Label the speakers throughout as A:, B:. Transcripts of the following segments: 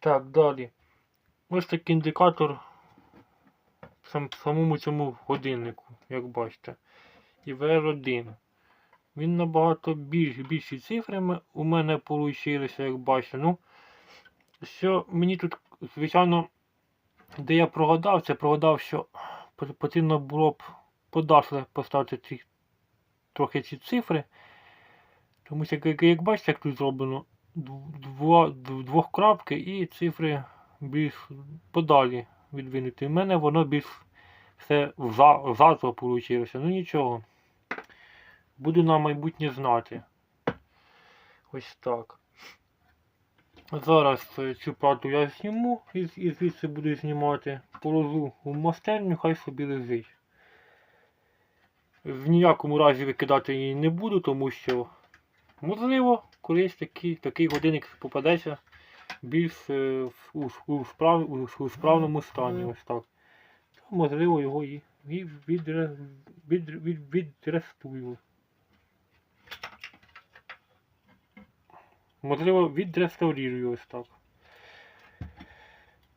A: Так, далі. Ось такий індикатор в сам, самому цьому годиннику, як бачите. ІВР1. Він набагато більш, більші цифри у мене вийшли, як бачите. Ну, що мені тут, звичайно, де я прогадав, це прогадав, що потрібно було б подальше поставити ці, трохи ці цифри. Тому що, як, як бачите, як тут зроблено, дво, дв- двохкрапки і цифри більш подалі відвинуті. У мене воно більш все вза- взато вийшло. Ну нічого. Буду на майбутнє знати. Ось так. Зараз е, цю плату я зніму і, і звідси буду знімати. Положу у мастерню, хай собі лежить. В ніякому разі викидати її не буду, тому що можливо, колись такий, такий годинник попадеться більш е, у, у, справ, у, у справному стані. Ось так. То, можливо, його і, і відре, від, від, відрестую. Можливо, відреставрую ось так.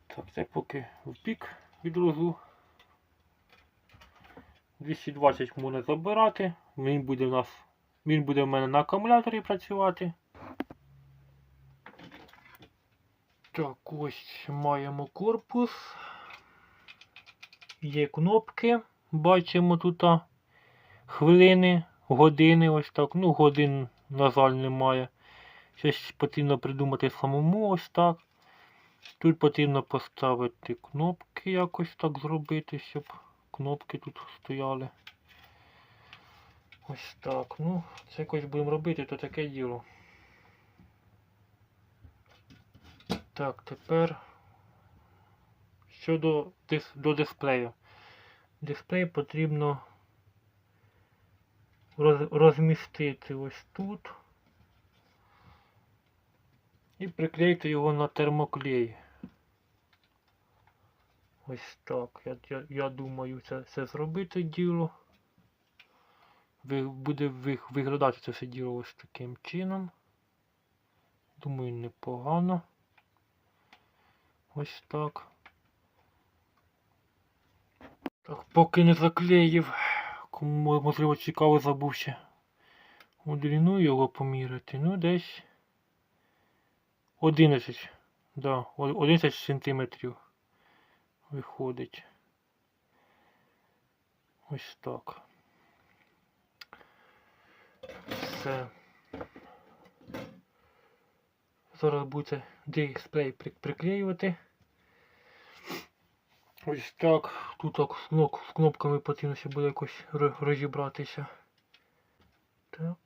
A: Так, це поки в бік відложу. 220 можна забирати. Він буде у нас. Він буде в мене на акумуляторі працювати. Так, ось маємо корпус. Є кнопки. Бачимо тут хвилини, години, ось так. Ну, годин, на жаль, немає. Щось потрібно придумати самому ось так. Тут потрібно поставити кнопки, якось так зробити, щоб кнопки тут стояли. Ось так. Ну, це якось будемо робити, то таке діло. Так, тепер щодо до дисплею. Дисплей потрібно роз, розмістити ось тут і приклеїти його на термоклей. Ось так. Я, я, я думаю, це, це зробити діло. Буде ви- виглядати це все діло ось таким чином. Думаю, непогано. Ось так. Так, поки не заклеїв. Кому можливо цікаво забув ще його поміряти. Ну десь 11. Да, 11 сантиметрів виходить. Ось так. Все. Зараз буде дисплей при- приклеювати. Ось так. Тут так з кноп- з кнопками потрібно ще буде якось розібратися. Так.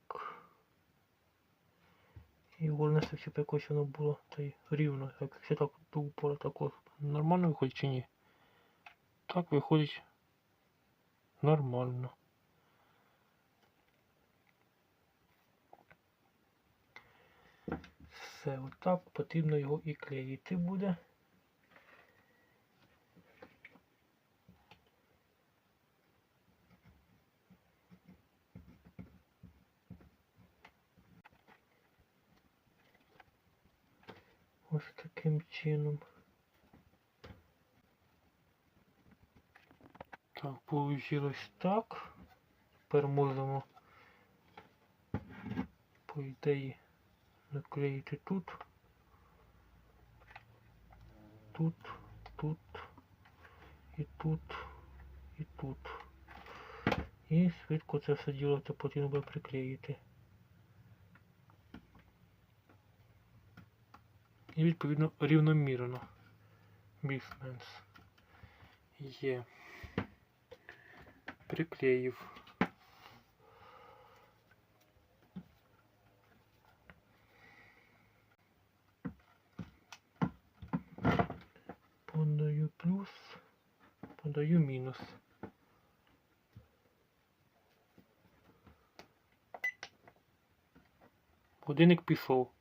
A: І головне, щоб якось воно було та й рівно. Якщо так до упора так нормально виходить чи ні? Так виходить нормально. Все, отак потрібно його і клеїти буде. Ось таким чином. Так, получилось так. Тепер можемо по ідеї наклеїти тут. Тут, тут, і тут, і тут. І швидко це все діло це потрібно буде приклеїти. І відповідно рівномірно. Більш-менш. Є. Приклеїв. Подаю мінус. Годинник пішов.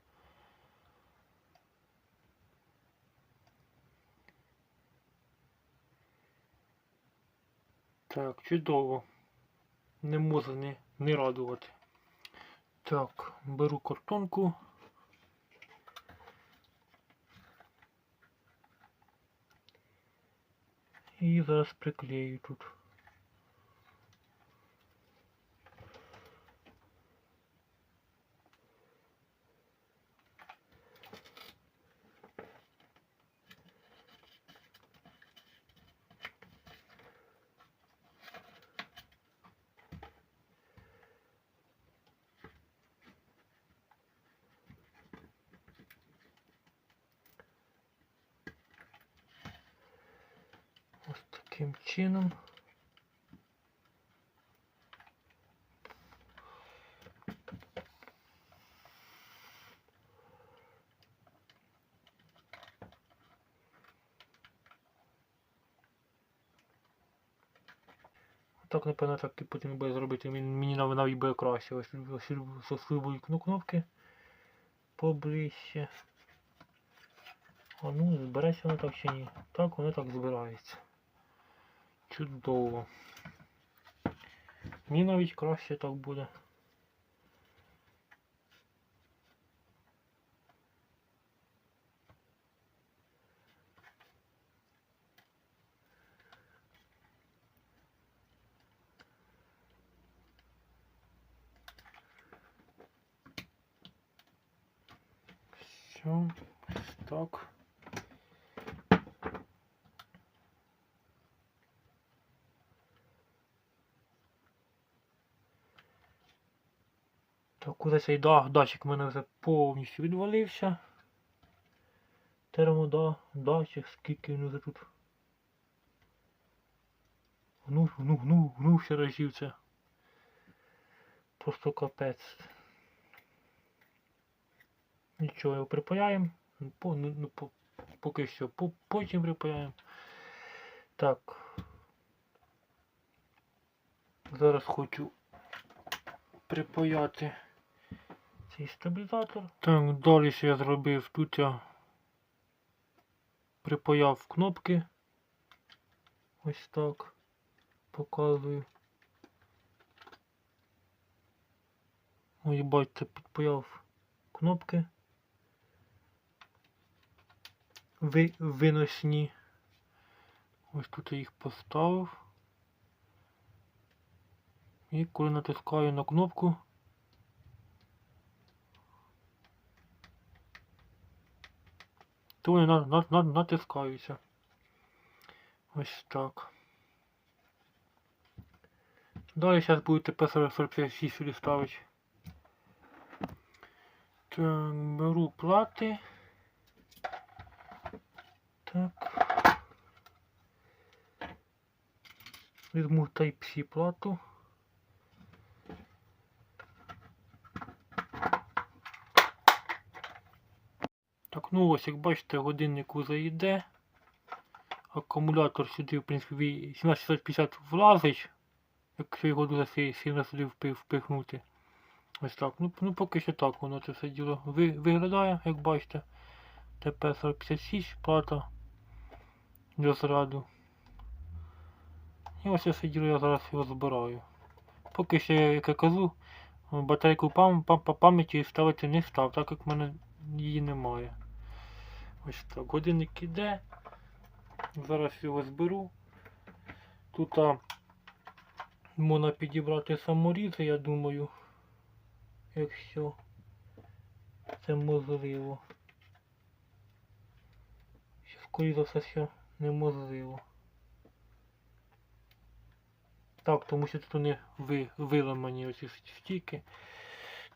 A: Так, чудово. Не можу не, не радувати. Так, беру картонку. І зараз приклею тут. Ось таким чином. Так, напевно, так і потрібно буде зробити. Мені нав- навіть буде краще. Ось заслибую кнопки поближче. А ну, збереться воно так чи ні? Так, воно так збирається. Чудово. Мені навіть краще так буде. Все, так. Куди цей да, датчик в мене вже повністю відвалився. Термода, датчик, скільки він вже тут. Гнув, гнув, гнув, гнувся разів це. Просто капець. Нічого, його припаяємо. Ну, По, ну, ну, по, поки що. По, потім припаяємо. Так. Зараз хочу припаяти цей стабілізатор. Так, далі що я зробив, тут я припаяв кнопки. Ось так. Показую. Ой, бачите, підпаяв кнопки. Ви, виносні. Ось тут я їх поставив. І коли натискаю на кнопку, то вони на, на, на, натискаються. Ось так. Далі зараз будете P46 сюди ставити. Так, беру плати. Так. Візьму Type-C плату. Ну ось, як бачите, годинник уже йде. Акумулятор сюди, в принципі, 17650 влазить, якщо його дуже си- сильно сюди впихнути. Ось так. Ну, ну поки що так воно це все діло ви, виглядає, як бачите. ТП-456 плата для заряду. І ось це все діло я зараз його збираю. Поки що, як я кажу, батарейку пам, пам, пам'яті ставити не став, так як в мене її немає. Ось так, годинник іде. Зараз його зберу. Тут а, можна підібрати саморізи, я думаю. Якщо це можливо. Скоріше за все, що неможливо. Так, тому що тут вони ви, виламані оці стійки.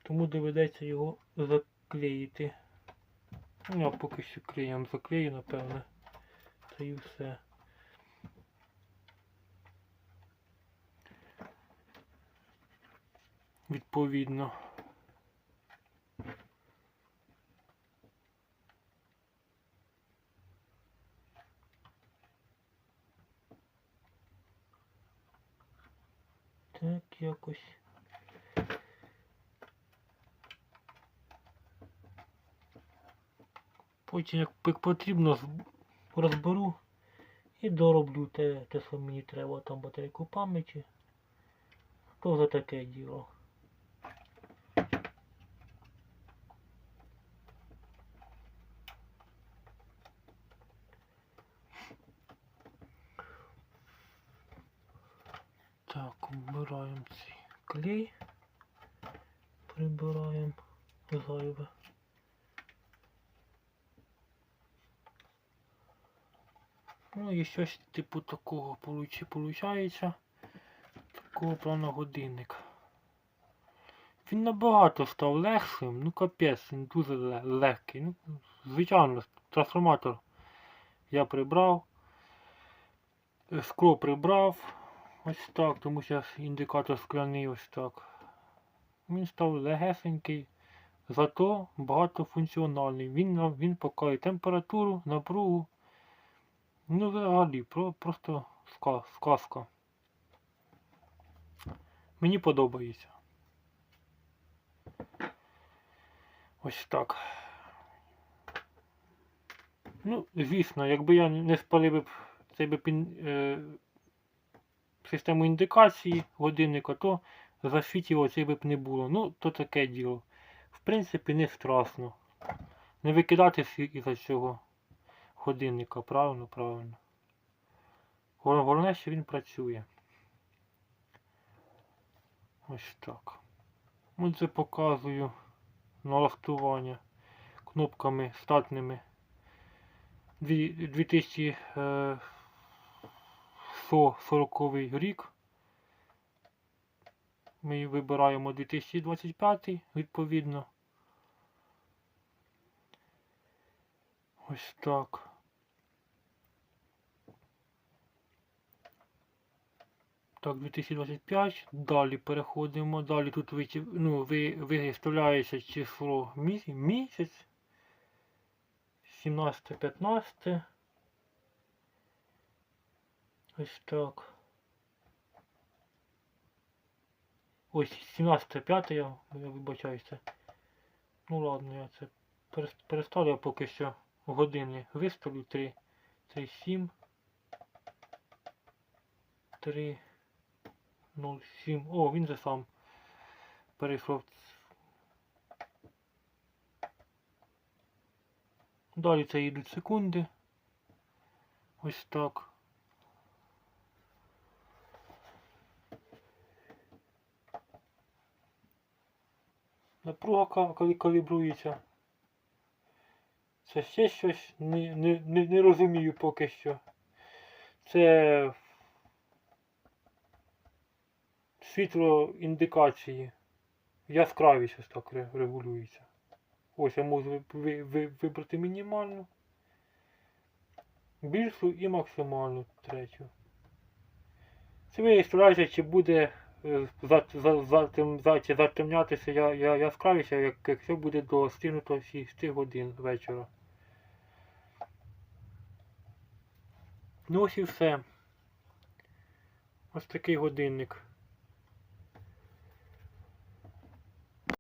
A: Тому доведеться його заклеїти. Я поки що клеєм заклею, напевне. Та і все. Відповідно. Так, якось. Потім, як потрібно, розберу і дороблю те, те що мені треба, там батарейку пам'яті. То за таке діло. Так, вбираємо цей клей, прибираємо зайве. Ну і щось типу такого получається. Такого плану годинник. Він набагато став легшим, ну капець, він дуже легкий. Ну, звичайно, трансформатор я прибрав. Скло прибрав. Ось так, тому що індикатор скляний ось так. Він став легесенький, зато багатофункціональний. Він, він показує температуру, напругу. Ну, взагалі, про, просто сказка. Мені подобається. Ось так. Ну, звісно, якби я не спалив цей би е, систему індикації годинника, то засвітіло цей би б не було. Ну, то таке діло. В принципі, не страшно. Не викидати із-за цього годинника, правильно, правильно. Головне, що він працює. Ось так. Ось це показую налаштування кнопками штатними. Дві- 2140 рік. Ми вибираємо 2025 відповідно. Ось так. Так, 2025. Далі переходимо. Далі тут ви, ну, ви, виставляється число місяць. 17-15. Ось так. Ось 17-5 я, я вибачаюся. Ну ладно, я це переставлю поки що години. Виставлю 3, 3, 7. 3, 0, 7. О, він же сам перейшов. Далі це йдуть секунди. Ось так. Напруга коли калібрується. Це ще щось не, не, не, не розумію поки що. Це світло індикації. Яскравість ось так регулюється. Ось я можу ви- ви- ви- вибрати мінімальну, більшу і максимальну третю. Це виставляється, чи буде е, затемнятися я, я, яскравість, як, якщо буде достигнуто 6 годин вечора. Ну ось і все. Ось такий годинник.